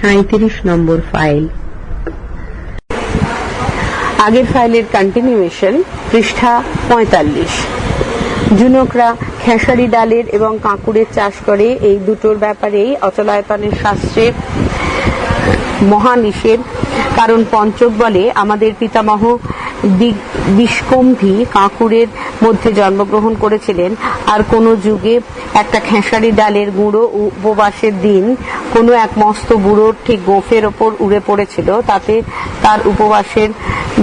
সাঁত্রিশ নম্বর ফাইল। আগের ফাইলের কন্টিনিউয়েশন পৃষ্ঠা পঁয়তাল্লিশ। জুনকরা খেসারি ডালের এবং কাঁকুড়ের চাষ করে এই দুটোর ব্যাপারেই অচলায়তনের শাস্ত্রে মহানিষেধ। কারণ পঞ্চক বলে আমাদের পিতামহ বিষকুম্ভী কাঁকুরের মধ্যে জন্মগ্রহণ করেছিলেন। আর কোন যুগে একটা খেসারি ডালের গুঁড়ো উপবাসের দিন কোনো এক মস্ত বুড়োর ঠিক গোফের ওপর উড়ে পড়েছিল। তাতে তার উপবাসের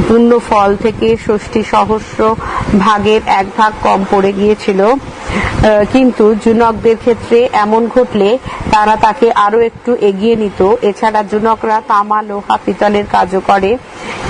পূর্ণ ফল থেকে ষষ্ঠী সহস্র ভাগের এক ভাগ কম পড়ে গিয়েছিল। কিন্তু জুনকদের ক্ষেত্রে এমন ঘটলে তারা তাকে আরও একটু এগিয়ে নিত। এছাড়া জুনকরা তামা, লোহা, পিতলের কাজও করে।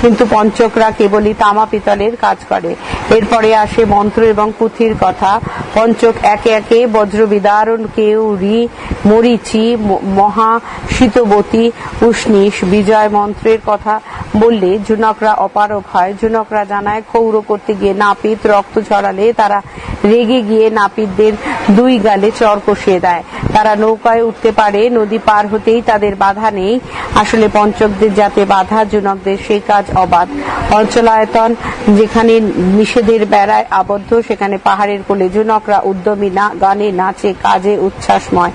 কিন্তু পঞ্চকরা কেবলই তামা, পিতলের কাজ করে। এরপরে আসে মন্ত্র এবং পুঁথির কথা। পঞ্চক একে একে বজ্র বিদারণ কেউরি, মরিচি মহা, শীতবতী উষ্ণিস বিজয় মন্ত্রের কথা বললে, জুনকরা অপারক হয়। জুনকরা জানায় ক্ষৌর করতে গিয়ে নাপিত রক্ত ঝরালে তারা রেগে গিয়ে নাপিতদের দুই গালে চর কষিয়ে দেয়। তারা নৌকায় উঠতে পারে, নদী পার হতেই তাদের বাধা নেই। আসলে পঞ্চকদের যাতে বাধা, জুনকদের সেই কাজ অবাধ। অঞ্চলায়তন যেখানে নিষেধের বেড়ায় আবদ্ধ, সেখানে পাহাড়ের কোলে জুনকরা উদ্যমী না, গানে নাচে, কাজে উচ্ছ্বাসময়।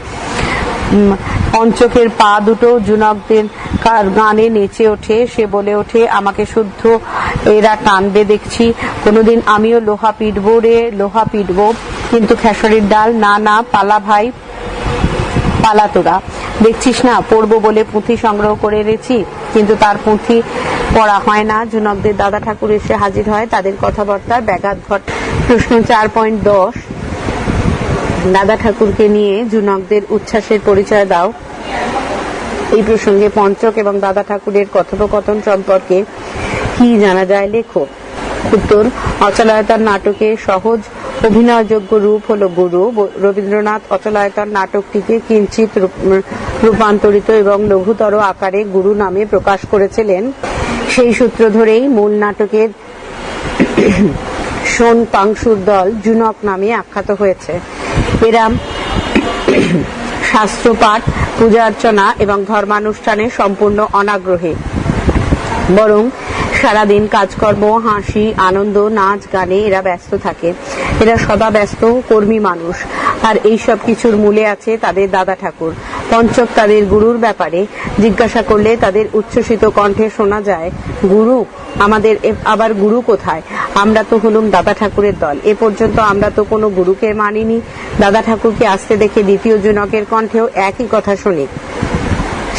পঞ্চকের পা দুটো জুনকদের গানে নেচে ওঠে, সে বলে ওঠে, আমাকে শুদ্ধ এরা টানবে দেখছি। কোনোদিন আমিও লোহা পিটব রে, লোহা পিটব। কিন্তু খেসরির ডাল, না না, পালা ভাই, পালা তোরা। দেখছিস না, পড়ব বলে পুঁথি সংগ্রহ করে এনেছি। কিন্তু তার পুঁথি পড়া হয় না। জুনকদের দাদা ঠাকুর এসে হাজির হয়। তাদের কথাবার্তার ব্যাঘাত ঘট প্রশ্ন চার পয়েন্ট দশ। দাদা ঠাকুরকে নিয়ে জুনকদের উচ্ছ্বাসের পরিচয় দাও। এই প্রসঙ্গে পঞ্চক এবং দাদা ঠাকুরের কথোপকথন সম্পর্কে কি জানা যায় লেখো। উত্তর, অচলায়তার নাটকে সহজ অভিনয়যোগ্য রূপ হলো গুরু। রবীন্দ্রনাথ অচলায়তার নাটকটিকে কিঞ্চিত রূপ- রূপান্তরিত এবং লঘুতর আকারে গুরু নামে প্রকাশ করেছিলেন। সেই সূত্র ধরেই মূল নাটকের সোন পাংশুর দল জুনক নামে আখ্যাত হয়েছে। এরা শাস্ত্রপাঠ পূজা অর্চনা এবং ধর্মানুষ্ঠানে সম্পূর্ণ অনাগ্রহী। বরং সারাদিন কাজকর্ম, হাসি, আনন্দ, নাচ, গানে এরা ব্যস্ত থাকে। এরা সদা ব্যস্ত, কর্মী মানুষ। আর এই সব কিছুর মূলে আছে তাদের দাদা ঠাকুর। পঞ্চক তাদের গুরুর ব্যাপারে জিজ্ঞাসা করলে তাদের উচ্ছ্বসিত কণ্ঠে শোনা যায়, গুরু, আমাদের আবার গুরু কোথায়? আমরা তো হলুম দাদা ঠাকুরের দল। এ পর্যন্ত আমরা তো কোনো গুরুকে মানিনি। দাদা ঠাকুরকে আসতে দেখে দ্বিতীয় জনকের কণ্ঠেও একই কথা শুনি।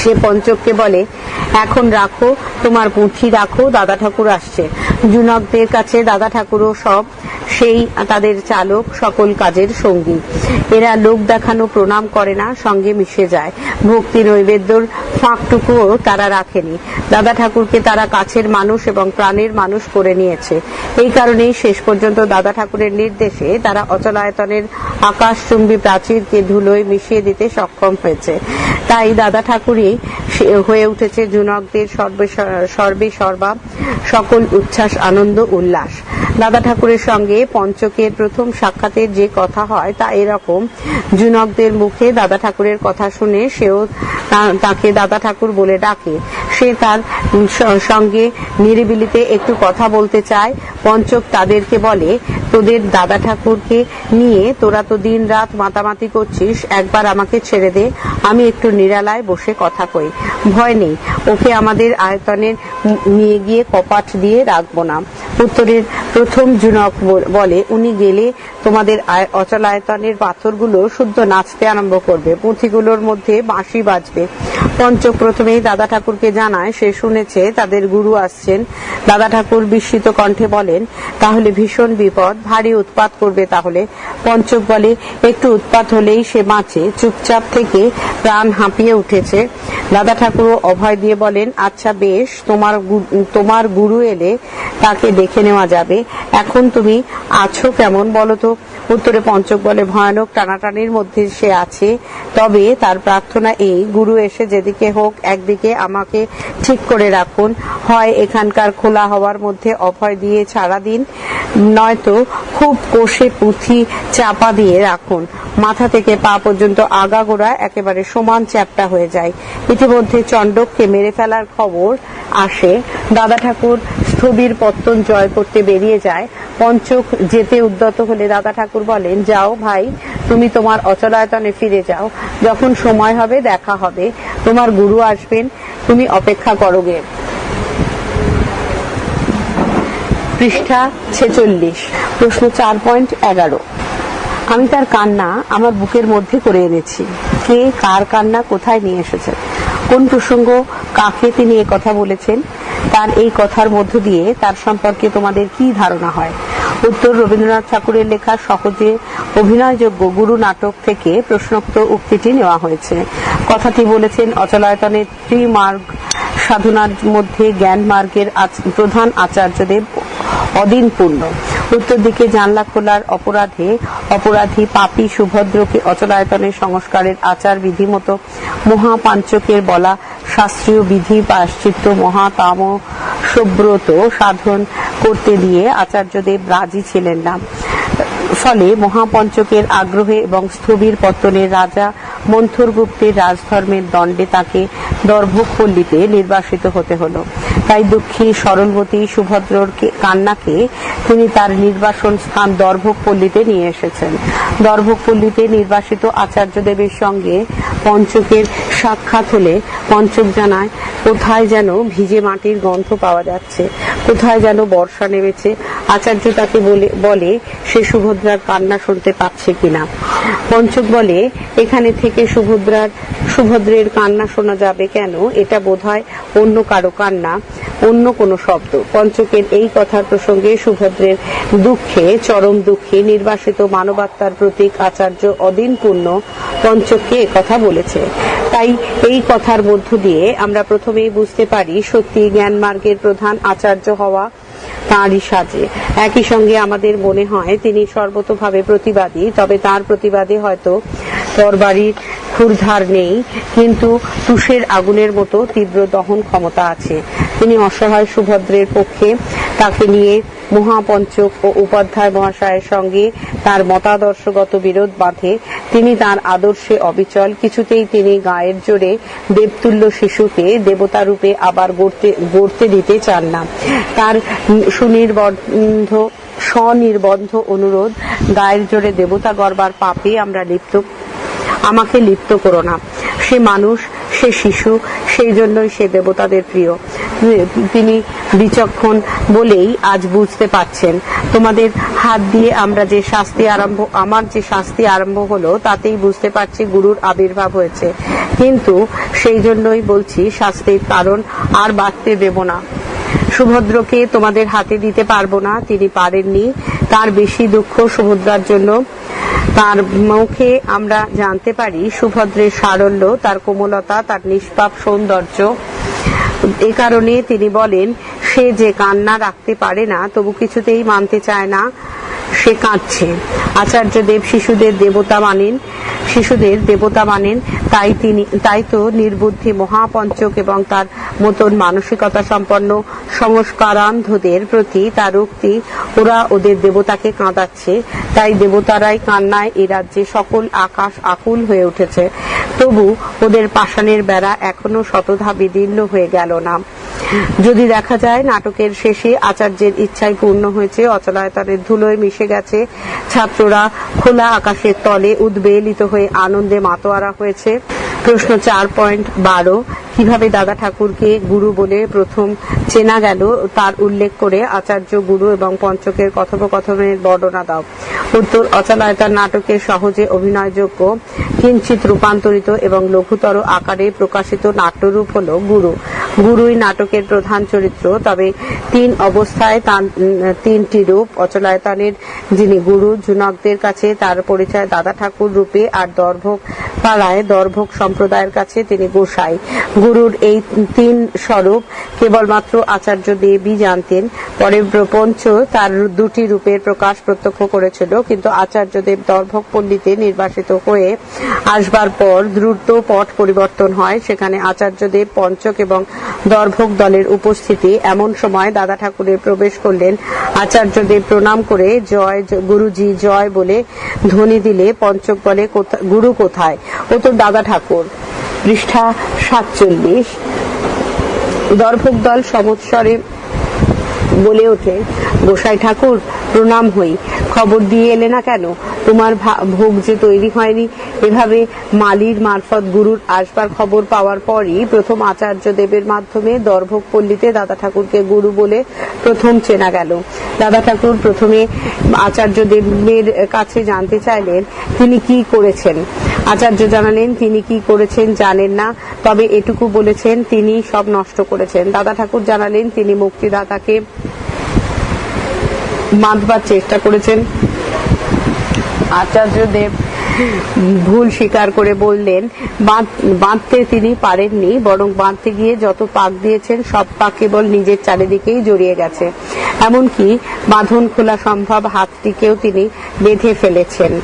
সে পঞ্চককে বলে, এখন রাখো, তোমার পুঁথি রাখো, দাদা ঠাকুর আসছে। জুনকদের কাছে দাদা ঠাকুরও সব সেই তাদের চালক, সকল কাজের সঙ্গী। এরা লোক দেখানো প্রণাম করে না, সঙ্গে মিশে যায়। ভক্তি নৈবেদ্যর ফাঁকটুকুও তারা রাখেনি। দাদা ঠাকুরকে তারা কাছের মানুষ এবং প্রাণের মানুষ করে নিয়েছে। এই কারণেই শেষ পর্যন্ত দাদা ঠাকুরের নির্দেশে তারা অচলায়তনের আকাশচুম্বী প্রাচীরকে ধুলোয় মিশিয়ে দিতে সক্ষম হয়েছে। তাই দাদা ঠাকুরই হয়ে উঠেছে জুনকদের সর্বে সর্বে সর্বা সকল উচ্ছ্বাস, আনন্দ, উল্লাস। দাদা ঠাকুরের সঙ্গে পঞ্চকের প্রথম সাক্ষাতের যে কথা হয় তা এরকম। জুনকদের মুখে দাদা ঠাকুরের কথা শুনে সেও তাকে দাদা ঠাকুর বলে ডাকে। সে তার সঙ্গে নিরিবিলিতে একটু কথা বলতে চায়। পঞ্চক তাদেরকে বলে, তোদের দাদা ঠাকুরকে নিয়ে তোরা তো দিন রাত মাতামাতি করছিস, একবার আমাকে ছেড়ে দে, আমি একটু নিরালায় বসে কথা কই। ভয় নেই, ওকে আমাদের আয়তনের নিয়ে গিয়ে কপাট দিয়ে রাখব না। উত্তরের প্রথম জুনক বল- উনি গেলে তোমাদের অচলায়তনের পাথরগুলো শুদ্ধ নাচতে আরম্ভ করবে। পুঁথিগুলোর মধ্যে বাঁশি বাজবে। পঞ্চক প্রথমেই দাদা ঠাকুরকে জানায়, সে শুনেছে, তাদের গুরু আসছেন। দাদা ঠাকুর বিস্মিত কণ্ঠে বলেন, তাহলে ভীষণ বিপদ, ভারী উৎপাত করবে তাহলে। পঞ্চক বলে, একটু উৎপাত হলেই সে বাঁচে, চুপচাপ থেকে প্রাণ হাঁপিয়ে উঠেছে। দাদা ঠাকুর অভয় দিয়ে বলেন আচ্ছা বেশ, তোমার তোমার গুরু এলে তাকে দেখে নেওয়া যাবে। এখন তুমি আছো কেমন বলো তো? উত্তরে পঞ্চক বলে ভয়ানক টানাটানির মধ্যে সে আছে। তবে তার প্রার্থনা এই, গুরু এসে যেদিকে হোক, একদিকে আমাকে ঠিক করে রাখুন। হয় এখানকার খোলা হওয়ার মধ্যে অভয় দিয়ে ছাড়া দিন, নয়তো খুব কষে পুঁথি চাপা দিয়ে রাখুন। মাথা থেকে পা পর্যন্ত আগাগোড়া একেবারে সমান চ্যাপটা হয়ে যায়। ইতিমধ্যে চণ্ডককে মেরে ফেলার খবর আসে। দাদা ঠাকুর স্থবির পত্তন জয় করতে বেরিয়ে যায়। পঞ্চক যেতে উদ্যত হলে দাদা ঠাকুর বলেন, যাও ভাই, তুমি তোমার অচলায়তনে ফিরে যাও। যখন সময় হবে, দেখা হবে। তোমার গুরু আসবেন, তুমি অপেক্ষা করোগে পৃষ্ঠা ছেচল্লিশ, প্রশ্ন চার পয়েন্ট এগারো। আমি তার কান্না আমার বুকের মধ্যে করে এনেছি। কে কার কান্না কোথায় নিয়ে এসেছেন কোন প্রসঙ্গ, কাকে তিনি কথা বলেছেন? তার এই কথার মধ্য দিয়ে তার সম্পর্কে তোমাদের কি ধারণা হয়? উত্তর রবীন্দ্রনাথ ঠাকুরের লেখা সহজে অভিনয়যোগ্য গুরু নাটক থেকে প্রশ্নোক্ত উক্তিটি নেওয়া হয়েছে। কথাটি বলেছেন অচলায়তনের ত্রিমার্গ সাধনার মধ্যে জ্ঞান মার্গের প্রধান আচার্যদেব অদিন পূর্ণ। উত্তর দিকে জানলা খোলার অপরাধে অপরাধী পাপী সুভদ্রকে অচলায়তনের সংস্কারের আচার বিধি মতো মহাপাঞ্চকের বলা শাস্ত্রীয় বিধি পাশ্চিত্য মহাতাম সুব্রত সাধন করতে দিয়ে আচার্যদেব রাজি ছিলেন না। ফলে মহাপঞ্চকের আগ্রহে এবং স্থবির পত্তনের রাজা মন্থর গুপ্তের রাজধর্মের দণ্ডে তাকে দর্ভপল্লীতে নির্বাসিত হতে হলো। তাই দুঃখী সরলবতী সুভদ্রর কান্নাকে তিনি তার নির্বাসন স্থান দর্ভপল্লীতে নিয়ে এসেছেন। দর্ভপল্লীতে নির্বাসিত আচার্যদেবের সঙ্গে পঞ্চকের সাক্ষাৎ হলে পঞ্চক জানায়, কোথায় যেন ভিজে মাটির গন্ধ পাওয়া যাচ্ছে, কোথায় যেন বর্ষা নেমেছে। আচার্য তাকে বলে বলে, সে সুভদ্রার কান্না শুনতে পাচ্ছে কিনা। পঞ্চক বলে, এখানে থেকে সুভদ্রার সুভদ্রের কান্না শোনা যাবে কেন? এটা বোধহয় অন্য কারও কান্না, অন্য কোনো শব্দ। পঞ্চকের এই কথার প্রসঙ্গে সুভদ্রের দুঃখে, চরম দুঃখে নির্বাসিত মানবাত্মার প্রতীক আচার্য অদিন পূর্ণ পঞ্চককে কথা বলেছে। তাই এই কথার মধ্য দিয়ে আমরা প্রথমেই বুঝতে পারি সত্যি জ্ঞান মার্গের প্রধান আচার্য হওয়া তাঁরই সাজে। একই সঙ্গে আমাদের মনে হয় তিনি সর্বতভাবে প্রতিবাদী, তবে তার প্রতিবাদে হয়তো তরবারির ক্ষুরধার নেই, কিন্তু তুষের আগুনের মতো তীব্র দহন ক্ষমতা আছে। তিনি অসহায় সুভদ্রের পক্ষে তাকে নিয়ে মহাপঞ্চক ও উপাধ্যায় মহাশয়ের সঙ্গে তার মতাদর্শগত বিরোধ বাঁধে। তিনি তার আদর্শে অবিচল। কিছুতেই তিনি গায়ের জোরে দেবতুল্য শিশুকে দেবতা রূপে আবার গড়তে গড়তে দিতে চান না। তার সুনির্বন্ধ, স্বনির্বন্ধ অনুরোধ, গায়ের জোরে দেবতা গড়বার পাপে আমরা লিপ্ত আমাকে লিপ্ত করো না। সে মানুষ, সে শিশু, সেই জন্যই সে দেবতাদের প্রিয়। তিনি বিচক্ষণ বলেই আজ বুঝতে পাচ্ছেন তোমাদের হাত দিয়ে আমরা যে শাস্তি আরম্ভ, আমার যে শাস্তি আরম্ভ হলো, তাতেই বুঝতে পারছি গুরুর আবির্ভাব হয়েছে। কিন্তু সেই জন্যই বলছি, শাস্তির কারণ আর বাড়তে দেব না। সুভদ্রকে তোমাদের হাতে দিতে পারব না, তিনি পারেননি। তার বেশি দুঃখ সুভদ্রার জন্য। তার মুখে আমরা জানতে পারি সুভদ্রের সারল্য, তার কোমলতা, তার নিষ্পাপ সৌন্দর্য। এ কারণে তিনি বলেন, সে যে কান্না রাখতে পারে না, তবু কিছুতেই মানতে চায় না, সে কাঁদছে। আচার্যদেব শিশুদের দেবতা মানেন শিশুদের দেবতা মানেন, তাই তিনি, তাই তো নির্বুদ্ধি মহাপঞ্চক এবং তার মতন মানসিকতা সম্পন্ন সংস্কারান্ধদের প্রতি তার উক্তি, ওরা ওদের দেবতাকে কাঁদাচ্ছে। তাই দেবতারাই কান্নায় এ রাজ্যে সকল আকাশ আকুল হয়ে উঠেছে। তবু ওদের পাষাণের বেড়া এখনও শতধা বিদীর্ণ হয়ে গেল না। যদি দেখা যায় নাটকের শেষে আচার্যের ইচ্ছায় পূর্ণ হয়েছে, অচলায়তনের ধুলোয় মিশে গেছে ছাত্ররা, খোলা আকাশের তলে উদ্বেলিত হয়ে আনন্দে মাতোয়ারা হয়েছে। প্রশ্ন চার পয়েন্ট বারো কীভাবে দাদা ঠাকুরকে গুরু বলে প্রথম চেনা গেল, তার উল্লেখ করে আচার্য গুরু এবং পঞ্চকের কথোপকথনের বর্ণনা দাও। উত্তর, অচলায়তার নাটকের সহজে অভিনয়যোগ্য কিঞ্চিত রূপান্তরিত এবং লঘুতর আকারে প্রকাশিত নাট্যরূপ হল গুরু। গুরুই নাটকের প্রধান চরিত্র, তবে তিন অবস্থায় তিনটি রূপ, অচলায়তনের যিনি গুরু, জুনকদের কাছে তার পরিচয় দাদা ঠাকুর রূপে আর দর্ভক পাড়ায় দর্ভক সম্প্রদায়ের কাছে তিনি গোসাই। গুরুর এই তিন স্বরূপ কেবলমাত্র আচার্য দেবী জানতেন। পরে প্রপঞ্চ তার দুটি রূপের প্রকাশ প্রত্যক্ষ করেছিল, কিন্তু আচার্য দেব দর্ভক পল্লীতে নির্বাসিত হয়ে আসবার পর দ্রুত পট পরিবর্তন হয়। সেখানে আচার্য দেব পঞ্চক এবং দর্ভক দলের উপস্থিতি এমন সময় দাদা ঠাকুরের প্রবেশ করলেন। আচার্য দেব প্রণাম করে, জয় গুরুজি, জয় বলে ধ্বনি দিলে পঞ্চক বলে, "কোথা- গুরু কোথায়? ও তো দাদা ঠাকুর। পৃষ্ঠা সাতচল্লিশ। দর্পক দল সমৎসরে বলে ওঠে গোসাই ঠাকুর প্রণাম হই। খবর দিয়ে এলে না কেন? তোমার ভোগ যে তৈরি হয়নি, এভাবে মালির মারফত গুরুর আসবার খবর পাওয়ার পরই প্রথম আচার্য দেবের মাধ্যমে দর্ভক পল্লীতে দাদা ঠাকুরকে গুরু বলে প্রথম চেনা গেল। দাদা ঠাকুর প্রথমে আচার্য দেবের কাছে জানতে চাইলেন, তিনি কি করেছেন? আচার্য জানালেন, তিনি কি করেছেন জানেন না, তবে এটুকু বলেছেন তিনি সব নষ্ট করেছেন। দাদা ঠাকুর জানালেন, তিনি মুক্তিদাতাকে বাঁধবার চেষ্টা করেছেন। আচার্য দেব ভুল স্বীকার করে বললেন, বাঁধ- বাঁধতে তিনি পারেননি, বরং বাঁধতে গিয়ে যত পাক দিয়েছেন, সব পাক কেবল নিজের চারিদিকেই জড়িয়ে গেছে। এমনকি বাঁধন খোলা সম্ভব হাতটিকেও তিনি বেঁধে ফেলেছেন।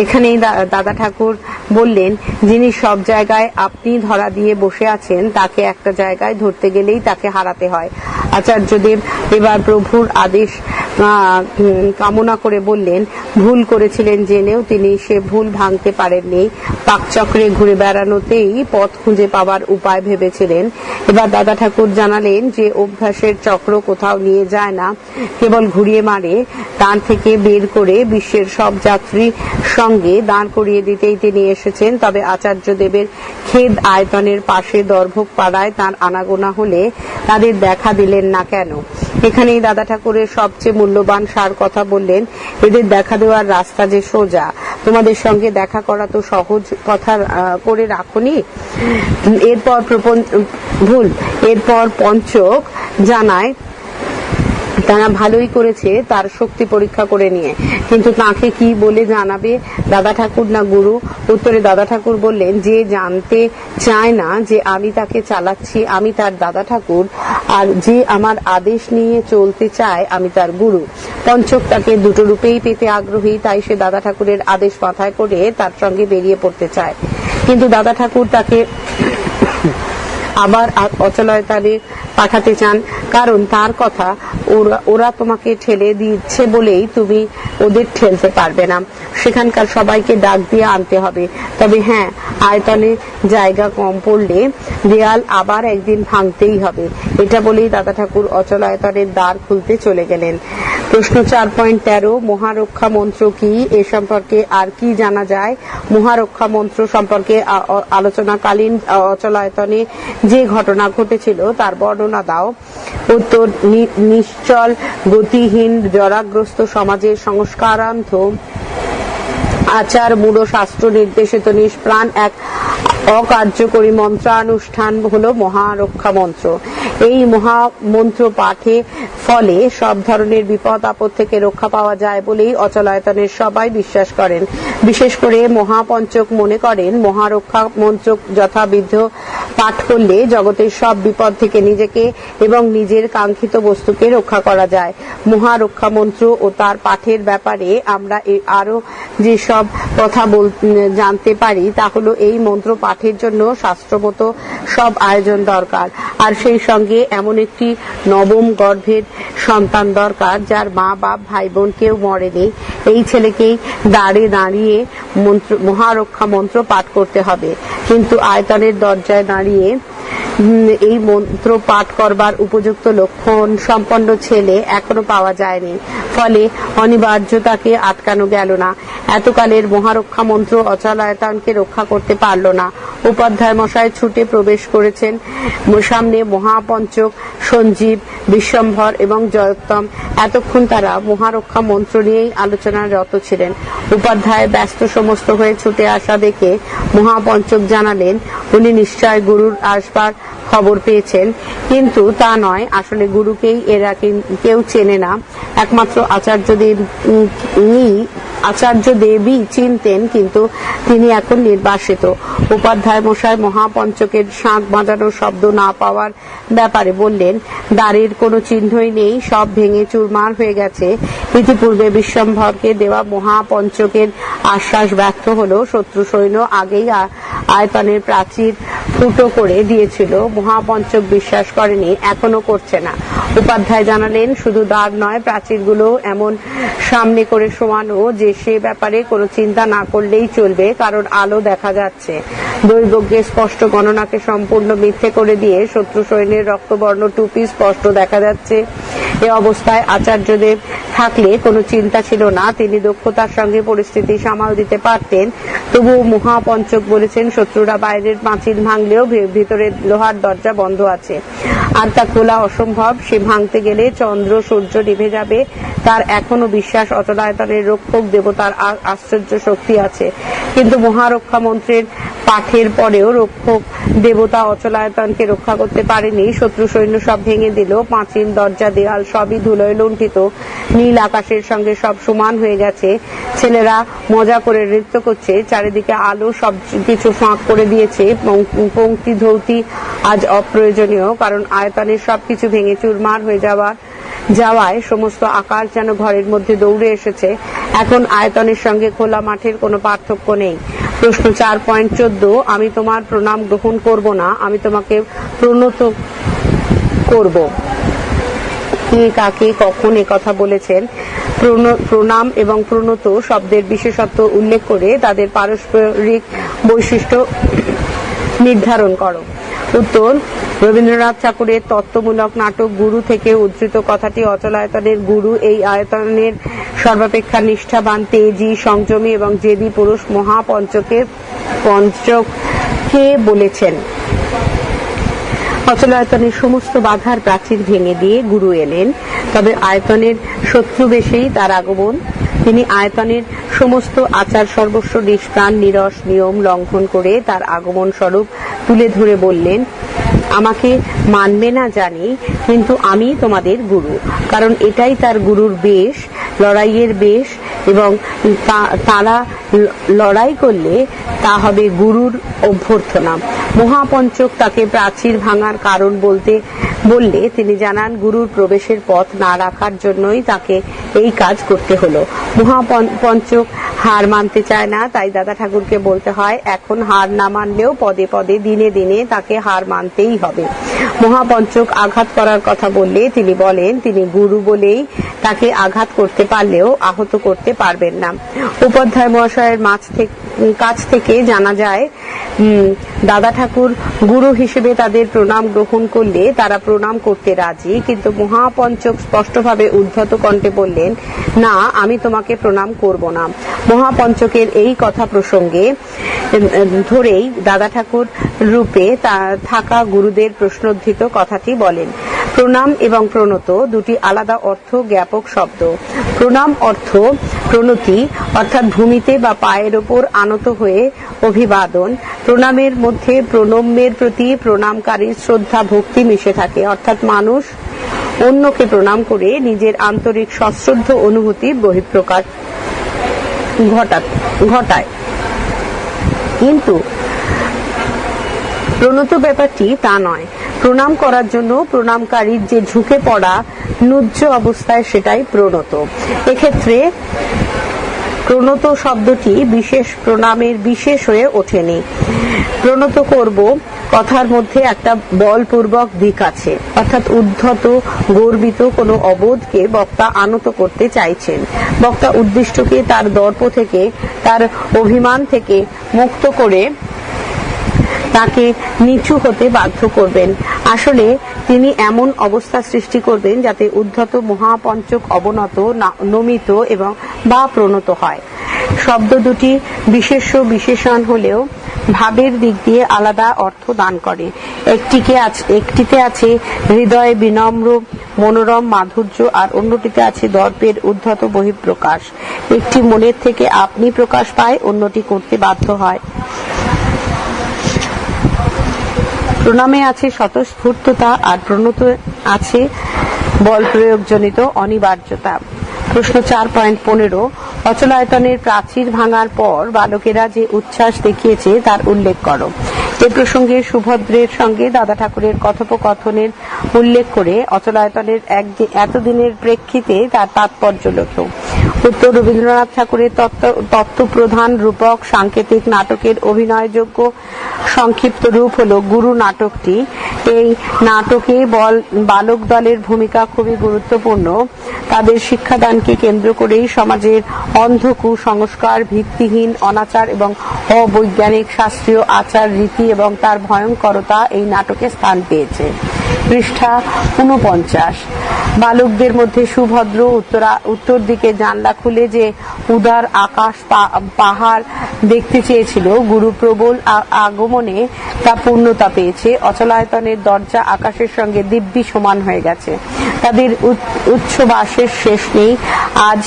এখানেই দাদা ঠাকুর বললেন, যিনি সব জায়গায় আপনি ধরা দিয়ে বসে আছেন, তাকে একটা জায়গায় ধরতে গেলেই তাকে হারাতে হয়। আচার্যদেব এবার প্রভুর আদেশ কামনা করে বললেন, ভুল করেছিলেন জেনেও তিনি সে ভুল ভাঙতে পারেননি। পাকচক্রে ঘুরে বেড়ানোতেই পথ খুঁজে পাওয়ার উপায় ভেবেছিলেন। এবার দাদা ঠাকুর জানালেন যে, অভ্যাসের চক্র কোথাও নিয়ে যায় না, কেবল ঘুরিয়ে মারে, তার থেকে বের করে বিশ্বের সব যাত্রী সঙ্গে দাঁড় করিয়ে দিতেই তিনি এসেছেন। তবে আচার্য দেবের খেদ আয়তনের পাশে দর্ভক পাড়ায় তার আনাগোনা হলে তাদের দেখা দিলেন না কেন? এখানেই দাদা ঠাকুরের সবচেয়ে মূল্যবান সার কথা বললেন। এদের দেখা দেওয়ার রাস্তা যে সোজা। তোমাদের সঙ্গে দেখা করা তো সহজ কথা করে রাখুনি। এরপর ভুল। এরপর পঞ্চক জানায় তারা ভালোই করেছে তার শক্তি পরীক্ষা করে নিয়ে। কিন্তু তাকে কি বলে জানাবে? দাদা ঠাকুর না গুরু? উত্তরে দাদা ঠাকুর বললেন, যে জানতে চায় না যে আমি তাকে চালাচ্ছি, আমি তার দাদা ঠাকুর, আর যে আমার আদেশ নিয়ে চলতে চায়, আমি তার গুরু। পঞ্চক তাকে দুটো রূপেই পেতে আগ্রহী, তাই সে দাদা ঠাকুরের আদেশ মাথায় করে তার সঙ্গে বেরিয়ে পড়তে চায়। কিন্তু দাদা ঠাকুর তাকে আবার অচলয়তারে পাঠাতে চান। কারণ তার কথা ওরা তোমাকে ঠেলে দিচ্ছে বলেই তুমি ওদের ঠেলতে পারবে না। সেখানকার সবাইকে ডাক দিয়ে আনতে হবে। তবে হ্যাঁ আয়তনে জায়গা কম পড়লে দেয়াল আবার একদিন ভাঙতেই হবে। এটা বলেই দাদা ঠাকুর অচলায়তনের দ্বার খুলতে চলে গেলেন। প্রশ্ন চার পয়েন্ট তেরো, মহারক্ষা মন্ত্র কি? এ সম্পর্কে আর কি জানা যায়? মহারক্ষা মন্ত্র সম্পর্কে আলোচনাকালীন অচলায়তনে যে ঘটনা ঘটেছিল, তার বর্ণনা দাও। উত্তর নিশ্চল, গতিহীন, জরাগ্রস্ত সমাজের সংস্কারান্ত আচার মূল শাস্ত্র নির্দেশিত নিষ্প্রাণ এক অকার্যকরী মন্ত্রানুষ্ঠান হলো মহারক্ষা মন্ত্র। এই মহামন্ত্র পাঠে ফলে সব ধরনের বিপদ, আপদ থেকে রক্ষা পাওয়া যায় বলেই অচলায়তনের সবাই বিশ্বাস করেন। বিশেষ করে মহাপঞ্চক মনে করেন, মহারক্ষা মন্ত্র যথাবিধ পাঠ করলে জগতের সব বিপদ থেকে নিজেকে এবং নিজের কাঙ্ক্ষিত বস্তুকে রক্ষা করা যায়। মহারক্ষা মন্ত্র ও তার পাঠের ব্যাপারে আমরা আরও যে সব কথা জানতে পারি তা হলো এই মন্ত্র পাঠের জন্য শাস্ত্রমত সব আয়োজন দরকার। আর সেই সঙ্গে এমন একটি নবম গর্ভের সন্তান দরকার, যার মা বাপ ভাই বোন কেউ মরেনি এই ছেলেকেই দাঁড়ে দাঁড়িয়ে মন্ত্র, মহারক্ষা মন্ত্র পাঠ করতে হবে। কিন্তু আয়তনের দরজায় দাঁড়িয়ে এই মন্ত্র পাঠ করবার উপযুক্ত লক্ষণ সম্পন্ন ছেলে এখনও পাওয়া যায়নি। ফলে অনিবার্যতাকে আটকানো গেল না। এতকালের মহারক্ষা মন্ত্র অচলায়তনকে রক্ষা করতে পারল না। উপাধ্যায় মশাই ছুটে প্রবেশ করেছেন। সামনে মহাপঞ্চক সঞ্জীব, বিশ্বম্ভর এবং জয়োত্তম। এতক্ষণ তারা মহারক্ষা মন্ত্র নিয়েই আলোচনায় রত ছিলেন। উপাধ্যায় ব্যস্ত সমস্ত হয়ে ছুটে আসা দেখে মহাপঞ্চক জানালেন, উনি নিশ্চয় গুরুর আসবার খবর পেয়েছেন। কিন্তু তা নয় আসলে গুরুকেই এরা কেউ চেনে না। একমাত্র আচার্য দেব আচার্য দেবী চিনতেন, কিন্তু তিনি এখন নির্বাসিত। উপাধ্যায় মশাই মহাপঞ্চকের শাঁখ বাজানোর শব্দ না পাওয়ার ব্যাপারে বললেন দ্বারের কোনো চিহ্নই নেই, সব ভেঙে চুরমার হয়ে গেছে। ইতিপূর্বে বিশ্বম্ভরকে দেওয়া মহাপঞ্চকের আশ্বাস ব্যর্থ হলো, শত্রু সৈন্য আগেই আয়তনের প্রাচীর ফুটো করে দিয়েছিল। মহাপঞ্চক বিশ্বাস করেনি, এখনও করছে না। উপাধ্যায় জানালেন, শুধু দ্বার নয় প্রাচীরগুলো এমন সামনে করে শোয়ানো যে সে ব্যাপারে কোনো চিন্তা না করলেই চলবে, কারণ আলো দেখা যাচ্ছে। দৈবজ্ঞে স্পষ্ট গণনাকে সম্পূর্ণ মিথ্যে করে দিয়ে শত্রু সৈন্যের রক্তবর্ণ টুপি স্পষ্ট দেখা যাচ্ছে। এ অবস্থায় আচার্যদেব থাকলে কোনো চিন্তা ছিল না। তিনি দক্ষতার সঙ্গে পরিস্থিতি সামাল দিতে পারতেন। তবুও মহাপঞ্চক বলেছেন, শত্রুরা বাইরের পাঁচিল ভাঙলেও ভে- ভিতরের লোহার দরজা বন্ধ আছে। আর তা খোলা অসম্ভব, সে ভাঙতে গেলে চন্দ্র, সূর্য নিভে যাবে। তার এখনও বিশ্বাস অচলায়তনের রক্ষক দেবতার আশ্চর্য শক্তি আছে। কিন্তু মহারক্ষা মন্ত্রের পাঠের পরেও রক্ষক দেবতা অচলায়তনকে রক্ষা করতে পারেনি। শত্রু সৈন্য সব ভেঙে দিল পাঁচিল দরজা দেওয়াল সবই ধুলোয় লুণ্ঠিত। নীল আকাশের সঙ্গে সব সমান হয়ে গেছে। ছেলেরা মজা করে নৃত্য করছে। চারিদিকে আলো সব কিছু ফাঁক করে দিয়েছে। পং- পংক্তি ধৌতি আজ অপ্রয়োজনীয়, কারণ আয়তনের সবকিছু ভেঙে চুরমার হয়ে যাওয়া যাওয়ায় সমস্ত আকাশ যেন ঘরের মধ্যে দৌড়ে এসেছে। এখন আয়তনের সঙ্গে খোলা মাঠের কোনো পার্থক্য নেই। প্রশ্ন চার পয়েন্ট চোদ্দ, আমি তোমার প্রণাম গ্রহণ করব না, আমি তোমাকে প্রণত করব। কে কাকে কখন কথা বলেছেন, প্রণ- প্রণাম এবং প্রণত শব্দের বিশেষত্ব উল্লেখ করে তাদের পারস্পরিক বৈশিষ্ট্য নির্ধারণ করো। উত্তর, রবীন্দ্রনাথ ঠাকুরের তত্ত্বমূলক নাটক গুরু থেকে উদ্ধৃত কথাটি অচলায়তনের গুরু। এই আয়তনের সর্বাপেক্ষা নিষ্ঠাবান তেজি, সংযমী এবং জেদি পুরুষ মহাপঞ্চকের পঞ্চককে বলেছেন। অচলায়তনের সমস্ত বাধার প্রাচীর ভেঙে দিয়ে গুরু এলেন। তবে আয়তনের শত্রু বেশেই তার আগমন। তিনি আয়তনের সমস্ত আচার সর্বস্ব নিষ্প্রাণ নিরস নিয়ম লঙ্ঘন করে তার আগমন স্বরূপ তুলে ধরে বললেন, আমাকে মানবে না জানি, কিন্তু আমি তোমাদের গুরু। কারণ এটাই তার গুরুর বেশ, লড়াইয়ের বেশ এবং তারা লড়াই করলে তা হবে গুরুর অভ্যর্থনা। মহাপঞ্চক তাকে প্রাচীর ভাঙার কারণ বলতে, বললে তিনি জানান, গুরুর প্রবেশের পথ না রাখার জন্যই তাকে এই কাজ করতে হলো। মহাপঞ্চক হার মানতে চায় না, তাই দাদা ঠাকুরকে বলতে হয়, এখন হার না মানলেও পদে পদে, দিনে দিনে তাকে হার মানতেই হবে। মহাপঞ্চক আঘাত করার কথা বললে তিনি বলেন, তিনি গুরু বলেই তাকে আঘাত করতে পারলেও আহত করতে পারবেন না। উপাধ্যায় মহাশয়ের মাছ থেকে, কাছ থেকে জানা যায় দাদা ঠাকুর গুরু হিসেবে তাদের প্রণাম গ্রহণ করলে তারা প্রণাম করতে রাজি, কিন্তু মহাপঞ্চক স্পষ্টভাবে উদ্ধত কণ্ঠে বললেন, না, আমি তোমাকে প্রণাম করব না। মহাপঞ্চকের এই কথা প্রসঙ্গে ধরেই দাদা ঠাকুর রূপে থাকা গুরুদের প্রশ্নোদ্ধৃত কথাটি বলেন। প্রণাম এবং প্রণত দুটি আলাদা অর্থ জ্ঞাপক শব্দ। প্রণাম অর্থ প্রণতি, অর্থাৎ ভূমিতে বা পায়ের ওপর আনত হয়ে অভিবাদন। প্রণামের মধ্যে প্রণম্যের প্রতি প্রণামকারীর শ্রদ্ধা, ভক্তি মিশে থাকে। অর্থাৎ মানুষ অন্যকে প্রণাম করে নিজের আন্তরিক সশ্রদ্ধ অনুভূতি বহিঃপ্রকাশ ঘটা ঘটায়। কিন্তু প্রণত ব্যাপারটি তা নয়। প্রণাম করার জন্য প্রণামকারীর যে ঝুঁকে পড়া নুজ্জ অবস্থায় সেটাই প্রণত। এক্ষেত্রে প্রণত শব্দটি বিশেষ প্রণামের বিশেষ হয়ে ওঠেনি। প্রণত করব কথার মধ্যে একটা বলপূর্বক দিক আছে। অর্থাৎ উদ্ধত, গর্বিত কোনো অবোধকে বক্তা আনত করতে চাইছেন। বক্তা উদ্দিষ্টকে তার দর্প থেকে, তার অভিমান থেকে মুক্ত করে তাকে নিচু হতে বাধ্য করবেন। আসলে তিনি এমন অবস্থা সৃষ্টি করবেন যাতে উদ্ধত, মহাপঞ্চক, অবনত নমিত এবং বা প্রণত হয়। শব্দ দুটি বিশেষ্য বিশেষণ হলেও ভাবের দিক দিয়ে আলাদা অর্থ দান করে। একটিকে একটিতে আছে হৃদয় বিনম্র, মনোরম মাধুর্য, আর অন্যটিতে আছে দর্পের উদ্ধত বহিঃপ্রকাশ। একটি মনের থেকে আপনি প্রকাশ পায়, অন্যটি করতে বাধ্য হয়। প্রণামে আছে স্বতঃস্ফূর্ততা, আর প্রণত আছে বল প্রয়োগজনিত অনিবার্যতা। প্রশ্ন চার পয়েন্ট পনেরো অচলায়তনের প্রাচীর ভাঙার পর বালকেরা যে উচ্ছ্বাস দেখিয়েছে তার উল্লেখ করো। এ প্রসঙ্গে সুভদ্রের সঙ্গে দাদা ঠাকুরের কথোপকথনের উল্লেখ করে অচলায়তনের এতদিনের প্রেক্ষিতে তার তাৎপর্য লেখো। উত্তর রবীন্দ্রনাথ ঠাকুরের তত্ত্ব, তত্ত্বপ্রধান রূপক সাংকেতিক নাটকের অভিনয়যোগ্য সংক্ষিপ্ত রূপ হল গুরু নাটকটি। এই নাটকে বল, বালক দলের ভূমিকা খুবই গুরুত্বপূর্ণ। তাদের শিক্ষাদানকে কেন্দ্র করেই সমাজের অন্ধ কুসংস্কার, ভিত্তিহীন, অনাচার এবং অবৈজ্ঞানিক শাস্ত্রীয় আচার, রীতি এবং তার ভয়ঙ্করতা এই নাটকে স্থান পেয়েছে। পৃষ্ঠা উনপঞ্চাশ বালকদের মধ্যে সুভদ্র উত্তরা উত্তর দিকে জানলা খুলে যে উদার আকাশ পাহাড় দেখতে চেয়েছিল গুরু প্রবল আগমনে তা পূর্ণতা পেয়েছে। অচলায়তনের দরজা আকাশের সঙ্গে দিব্যি সমান হয়ে গেছে। তাদের উচ্ছ্বাসের শেষ নেই। আজ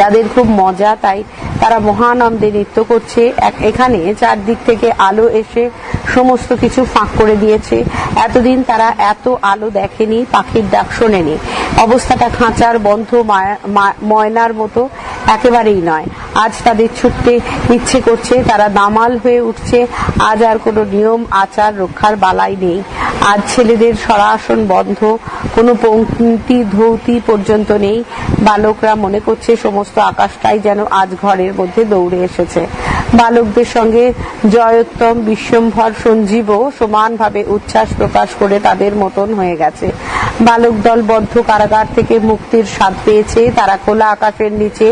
তাদের খুব মজা, তাই তারা মহানন্দে নৃত্য করছে। এখানে চারদিক থেকে আলো এসে সমস্ত কিছু ফাঁক করে দিয়েছে। এতদিন তারা এত আলো দেখেনি, পাখির ডাক শোনেনি। অবস্থাটা খাঁচার বন্ধ মায়া- ময়নার মতো একেবারেই নয়। আজ তাদের ছুটতে ইচ্ছে করছে, তারা দামাল হয়ে উঠছে। আজ আর কোনো নিয়ম, আচার রক্ষার বালাই নেই। আজ ছেলেদের সরাসন বন্ধ, কোনো পঙ্ক্তি, ধৌতি পর্যন্ত নেই। বালকরা মনে করছে, সমস্ত আকাশটাই যেন আজ ঘরের মধ্যে দৌড়ে এসেছে। বালকদের সঙ্গে জয়োত্তম, বিশ্বম্ভর সঞ্জীবও সমানভাবে উচ্ছ্বাস প্রকাশ করে তাদের মতন হয়ে গেছে। বালক দল বদ্ধ কারাগার থেকে মুক্তির স্বাদ পেয়েছে। তারা খোলা আকাশের নিচে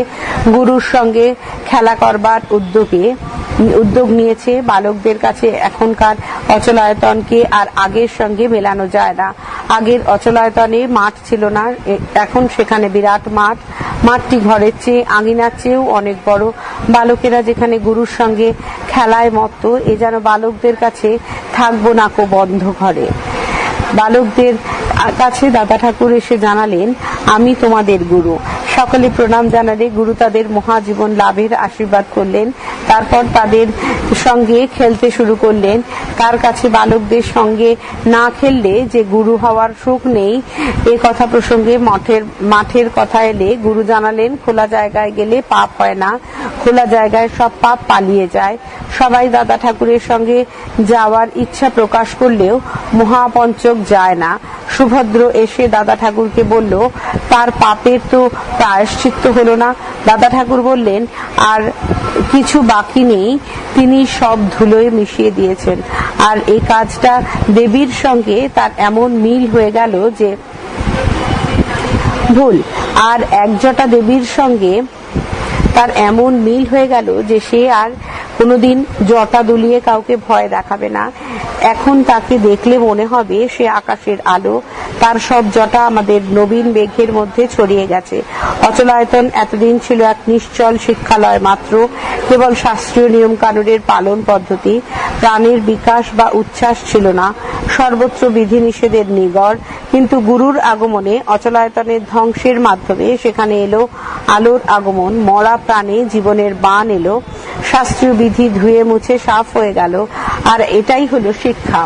গুরুর সঙ্গে খেলা করবার উদ্যোগে উদ্যোগ নিয়েছে। বালকদের কাছে এখনকার অচলায়তনকে আর আগের সঙ্গে মেলানো যায় না। আগের অচলায়তনে মাঠ ছিল না এখন সেখানে বিরাট মাঠ। মাঠটি ঘরের চেয়ে আঙিনার চেয়েও অনেক বড়। বালকেরা যেখানে গুরুর সঙ্গে খেলায় মত্ত, এ যেন বালকদের কাছে থাকব না কো বন্ধ ঘরে। বালকদের কাছে দাদা ঠাকুর এসে জানালেন, আমি তোমাদের গুরু। সকলে প্রণাম জানালে গুরু তাদের মহাজীবন লাভের আশীর্বাদ করলেন। তারপর তাদের সঙ্গে খেলতে শুরু করলেন। কার কাছে বালকদের সঙ্গে না খেললে যে গুরু হওয়ার সুখ নেই, এ কথা প্রসঙ্গে মঠের, মাঠের কথা এলে গুরু জানালেন, খোলা জায়গায় গেলে পাপ হয় না, খোলা জায়গায় সব পাপ পালিয়ে যায়। সবাই দাদা ঠাকুরের সঙ্গে যাওয়ার ইচ্ছা প্রকাশ করলেও মহাপঞ্চক যায় না। সুভদ্র এসে দাদা ঠাকুরকে বলল, তার পাপের তো প্রায়শ্চিত্ত হলো না। দাদা ঠাকুর বললেন, আর কিছু বাকি নেই, তিনি সব ধুলোয় মিশিয়ে দিয়েছেন। আর এই কাজটা দেবীর সঙ্গে তার এমন মিল হয়ে গেল যে, ভুল, আর একজটা দেবীর সঙ্গে তার এমন মিল হয়ে গেল যে সে আর কোনোদিন জটা দুলিয়ে কাউকে ভয় দেখাবে না। এখন তাকে দেখলে মনে হবে সে আকাশের আলো। তার সব জটা আমাদের নবীন মেঘের মধ্যে ছড়িয়ে গেছে। অচলায়তন এতদিন ছিল এক নিশ্চল শিক্ষালয় মাত্র, কেবল শাস্ত্রীয় নিয়ম কানুনের পালন পদ্ধতি। প্রাণের বিকাশ বা উচ্ছ্বাস ছিল না। সর্বত্র বিধিনিষেধের নিগড়। কিন্তু গুরুর আগমনে অচলায়তনের ধ্বংসের মাধ্যমে সেখানে এলো আলোর আগমন। মরা প্রাণে জীবনের বান এলো। শাস্ত্রীয় বিধি ধুয়ে মুছে সাফ হয়ে গেল। আর এটাই হলো শিক্ষা।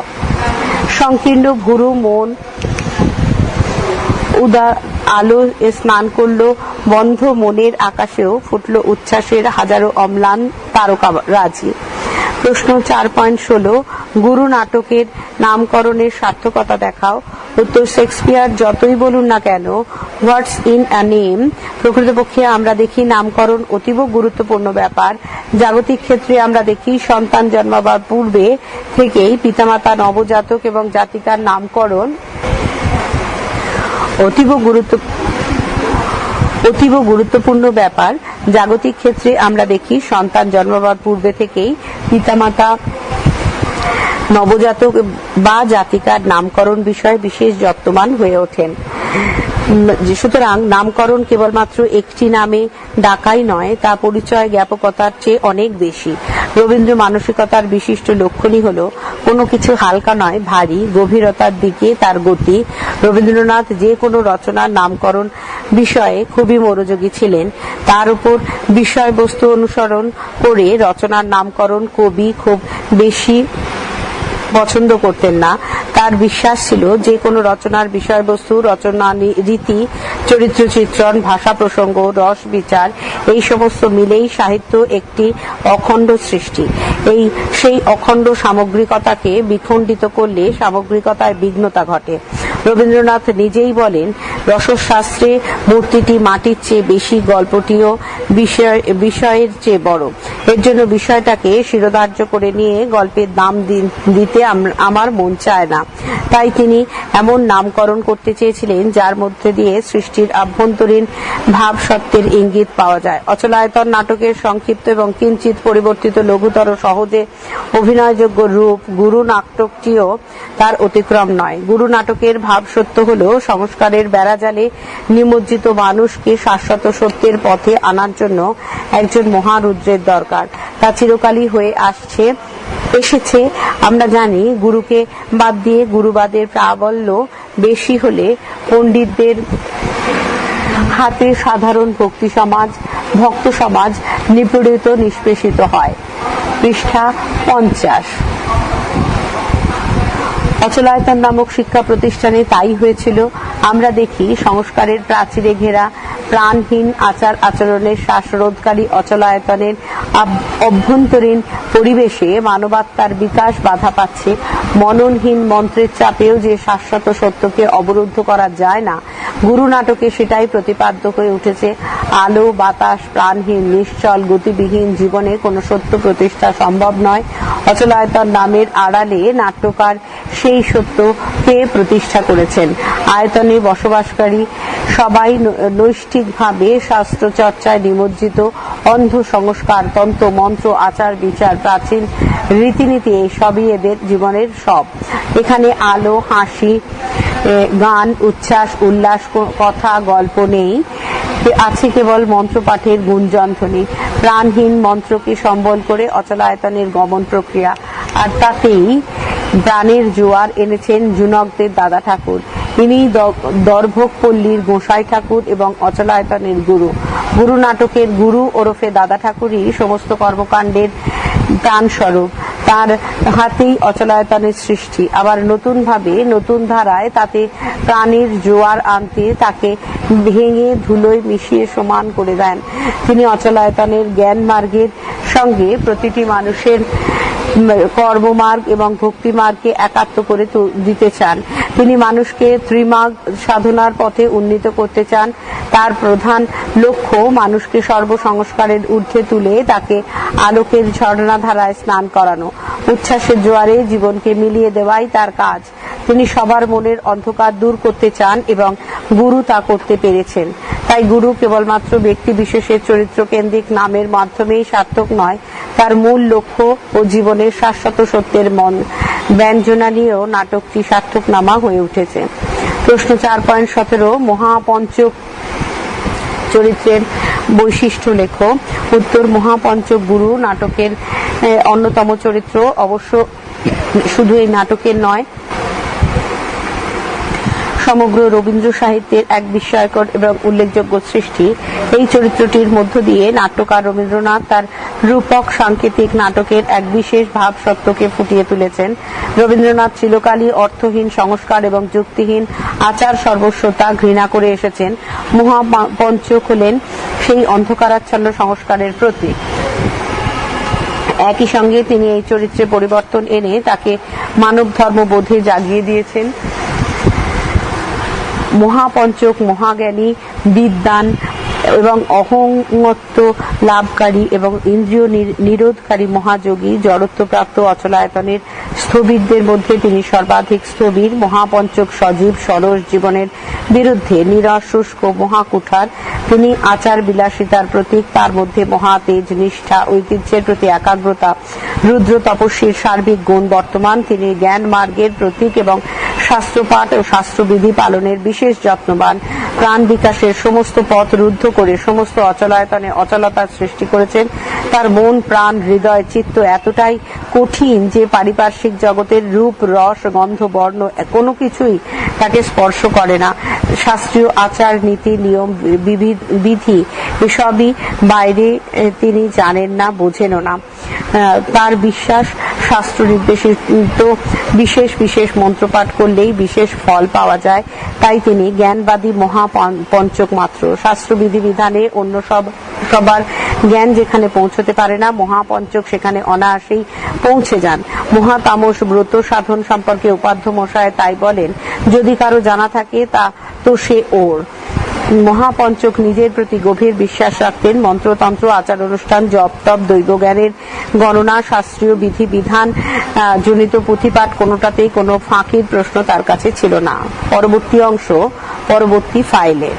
সংকীর্ণ ভুরু, মন, উদা, আলো স্নান করল। বন্ধ মনের আকাশেও ফুটলো উচ্ছ্বাসের হাজারো অম্লান তারকা রাজি। প্রশ্ন চার পয়েন্ট ষোলো, গুরু নাটকের নামকরণের সার্থকতা দেখাও। উত্তর শেক্সপিয়ার, যতই বলুন না কেন, হোয়াটস ইন আ নেম। প্রকৃতপক্ষে আমরা দেখি নামকরণ অতীব গুরুত্বপূর্ণ ব্যাপার। জাগতিক ক্ষেত্রে আমরা দেখি সন্তান জন্মাবার পূর্বে থেকেই পিতামাতা, নবজাতক এবং জাতিকার নামকরণ অতীব গুরুত্ব অতীব গুরুত্বপূর্ণ ব্যাপার। জাগতিক ক্ষেত্রে আমরা দেখি সন্তান জন্মাবার পূর্বে থেকেই পিতামাতা, নবজাতক বা জাতিকার নামকরণ বিষয়ে বিশেষ যত্নবান হয়ে ওঠেন। সুতরাং নামকরণ কেবলমাত্র একটি নামে ডাকাই নয়, তা পরিচয় জ্ঞাপকতার চেয়ে অনেক বেশি। রবীন্দ্র মানসিকতার বিশিষ্ট লক্ষণই হল, কোনো কিছু হালকা নয়, ভারী, গভীরতার দিকে তার গতি। রবীন্দ্রনাথ যে কোনো রচনার নামকরণ বিষয়ে খুবই মনোযোগী ছিলেন। তার উপর বিষয়বস্তু অনুসরণ করে রচনার নামকরণ কবি খুব বেশি পছন্দ করতেন না। তার বিশ্বাস ছিল যে কোনো রচনার বিষয়বস্তু, রচনা রীতি, চরিত্র, চিত্রণ, ভাষা প্রসঙ্গ, রস, বিচার, এই সমস্ত মিলেই সাহিত্য একটি অখণ্ড সৃষ্টি। এই সেই অখণ্ড সামগ্রিকতাকে বিখণ্ডিত করলে সামগ্রিকতায় বিঘ্নতা ঘটে। রবীন্দ্রনাথ নিজেই বলেন, রসশাস্ত্রে মূর্তিটি মাটির চেয়ে বেশি, গল্পটিও বিষয়, বিষয়ের চেয়ে বড়। এর জন্য বিষয়টাকে শিরোধার্য করে নিয়ে গল্পের নাম দিতে আমার মন চায় না। তাই তিনি এমন নামকরণ করতে চেয়েছিলেন যার মধ্যে দিয়ে সৃষ্টির আভ্যন্তরীণ ভাব সত্ত্বের ইঙ্গিত পাওয়া যায়। অচলায়তন নাটকের সংক্ষিপ্ত এবং কিঞ্চিত পরিবর্তিত লঘুতর সহজে অভিনয়যোগ্য রূপ গুরু নাটকটিও তার অতিক্রম নয়। গুরু নাটকের ভাব সত্য হল সংস্কারের বেড়াজালে নিমজ্জিত মানুষকে শাশ্বত সত্যের পথে আনার জন্য একজন মহারুদ্রের দরকার। তা চিরকালই হয়ে আসছে, এসেছে। আমরা জানি গুরুকে বাদ দিয়ে গুরুবাদের প্রাবল্য বেশি হলে পণ্ডিতদের হাতে সাধারণ ভক্তি সমাজ, ভক্ত সমাজ নিপীড়িত, নিষ্পেষিত হয়। পৃষ্ঠা পঞ্চাশ। অচলায়তন নামক শিক্ষা প্রতিষ্ঠানে তাই হয়েছিল। আমরা দেখি সংস্কারের প্রাচীরে ঘেরা প্রাণহীন আচার আচরণের শ্বাসরোধকারী অচলায়তনের অভ্যন্তরীণ পরিবেশে মানবাত্মার বিকাশ বাধা পাচ্ছে। মননহীন মন্ত্রের চাপেও যে শাশ্বত সত্যকে অবরুদ্ধ করা যায় না, গুরু নাটকে সেটাই প্রতিপাদ্য হয়ে উঠেছে। আলো, বাতাস, প্রাণহীন, নিশ্চল, গতিবিহীন জীবনে কোনো সত্য প্রতিষ্ঠা সম্ভব নয়। অচলায়তন নামের আড়ালে নাট্যকার সেই সত্যকে প্রতিষ্ঠা করেছেন। আয়তনে বসবাসকারী সবাই ন- নৈষ্ঠিকভাবে শাস্ত্র চর্চায় নিমজ্জিত অন্ধ সংস্কার তন্ত্র, মন্ত্র, আচার, বিচার, প্রাচীন রীতিনীতি সবই এদের জীবনের সব। এখানে আলো, হাসি গান, উচ্ছ্বাস, উল্লাস কথা, গল্প নেই। আছে কেবল মন্ত্রপাঠের গুঞ্জনধ্বনি প্রাণহীন মন্ত্রকে সম্বল করে অচলায়তনের গমন প্রক্রিয়া। আর তাতেই প্রাণের জোয়ার এনেছেন জুনকদের দাদা ঠাকুর। ইনি দর্ভকপল্লীর গোসাই ঠাকুর এবং অচলায়তনের গুরু। গুরু নাটকের গুরু ওরফে দাদা ঠাকুরই সমস্ত কর্মকাণ্ডের প্রাণস্বরূপ। তার হাতেই অচলায়তনের সৃষ্টি। আবার নতুন ভাবে নতুন ধারায় তাতে প্রাণের জোয়ার আনতে তাকে ভেঙে ধুলোয় মিশিয়ে সমান করে দেন। তিনি অচলায়তনের জ্ঞান মার্গের সঙ্গে প্রতিটি মানুষের কর্মমার্গ এবং ভক্তি মার্গকে একাত্ম করে দিতে চান। তিনি মানুষকে ত্রিমার্গ সাধনার পথে উন্নীত করতে চান। তার প্রধান লক্ষ্য মানুষকে সর্বসংস্কারের ঊর্ধ্বে তুলে তাকে আলোকের ঝর্ণা ধারায় স্নান করানো। উচ্ছ্বাসের জোয়ারে জীবনকে মিলিয়ে দেওয়াই তার কাজ। তিনি সবার মনের অন্ধকার দূর করতে চান এবং গুরু তা করতে পেরেছেন। তাই গুরু কেবলমাত্র ব্যক্তি বিশেষের চরিত্র কেন্দ্রিক নামের মাধ্যমেই সার্থক নয়, তার মূল লক্ষ্য ও জীবনের শাশ্বত সত্যের মন। ব্যঞ্জনা নিয়েও নাটকটি সার্থক নামা হয়ে উঠেছে। প্রশ্ন চার পয়েন্ট সতেরো, মহাপঞ্চক চরিত্রের বৈশিষ্ট্য লেখো। উত্তর, মহাপঞ্চক গুরু নাটকের অন্যতম চরিত্র অবশ্য শুধু এই নাটকের নয় সমগ্র রবীন্দ্র সাহিত্যের এক বিস্ময়কর এবং উল্লেখযোগ্য সৃষ্টি। এই চরিত্রটির মধ্য দিয়ে নাট্যকার রবীন্দ্রনাথ তার রূপক সাংকেতিক নাটকের এক বিশেষ ভাব সত্যকে ফুটিয়ে তুলেছেন। রবীন্দ্রনাথ চিরকালই অর্থহীন, সংস্কার এবং যুক্তিহীন আচার সর্বস্বতা ঘৃণা করে এসেছেন। মহাপঞ্চক হলেন সেই অন্ধকারাচ্ছন্ন সংস্কারের প্রতীক। একই সঙ্গে তিনি এই চরিত্রে পরিবর্তন এনে তাকে মানব ধর্ম বোধে জাগিয়ে দিয়েছেন। মহাপঞ্চক, মহাজ্ঞানী বিদ্যান এবং অহংত্ব লাভকারী এবং ইন্দ্রিয় নির- নিরোধকারী মহাযোগী, জড়ত্বপ্রাপ্ত অচলায়তনের স্থবিরদের মধ্যে তিনি সর্বাধিক স্থবির মহাপঞ্চক সজীব সরস জীবনের বিরুদ্ধে নিরস শুষ্ক মহাকুঠার। তিনি আচার বিলাসিতার প্রতীক। তার মধ্যে মহাতেজ, নিষ্ঠা, ঐতিহ্যের প্রতি একাগ্রতা, রুদ্র তপস্বীর সার্বিক গুণ বর্তমান। তিনি জ্ঞান মার্গের প্রতীক এবং শাস্ত্রপাঠ ও শাস্ত্রবিধি পালনের বিশেষ যত্নবান। প্রাণ বিকাশের সমস্ত পথ রুদ্ধ করে সমস্ত অচলায়তনে অচলতার সৃষ্টি করেছেন। তার মন, প্রাণ, হৃদয়, চিত্ত এতটাই কঠিন যে পারিপার্শ্বিক জগতের রূপ, রস, গন্ধ, বর্ণ কোনো কিছুই তাকে স্পর্শ করে না। শাস্ত্রীয় আচার, নীতি, নিয়ম, বিধি এসবই বাইরে তিনি জানেন না, বোঝেনও না। তার বিশ্বাস শাস্ত্র নির্দেশিত বিশেষ বিশেষ মন্ত্রপাঠ করলেই বিশেষ ফল পাওয়া যায়। তাই তিনি জ্ঞানবাদী মহা পঞ্চক মাত্র। শাস্ত্র বিধি বিধানে অন্য সব, সবার জ্ঞান যেখানে পৌঁছতে পারে না, মহাপঞ্চক সেখানে অনায়াসেই পৌঁছে যান। মহাতামস ব্রত সাধন সম্পর্কে উপাধ্য মশায় তাই বলেন, যদি কারও জানা থাকে তা তো সে ওর। মহাপঞ্চক নিজের প্রতি গভীর বিশ্বাস রাখতেন। মন্ত্রতন্ত্র আচার অনুষ্ঠান জপ তপ দৈব জ্ঞানের গণনা, শাস্ত্রীয় বিধি বিধান জনিত পুঁথিপাঠ, কোনোটাতেই কোনো ফাঁকির প্রশ্ন তার কাছে ছিল না। পরবর্তী অংশ, পরবর্তী ফাইলে।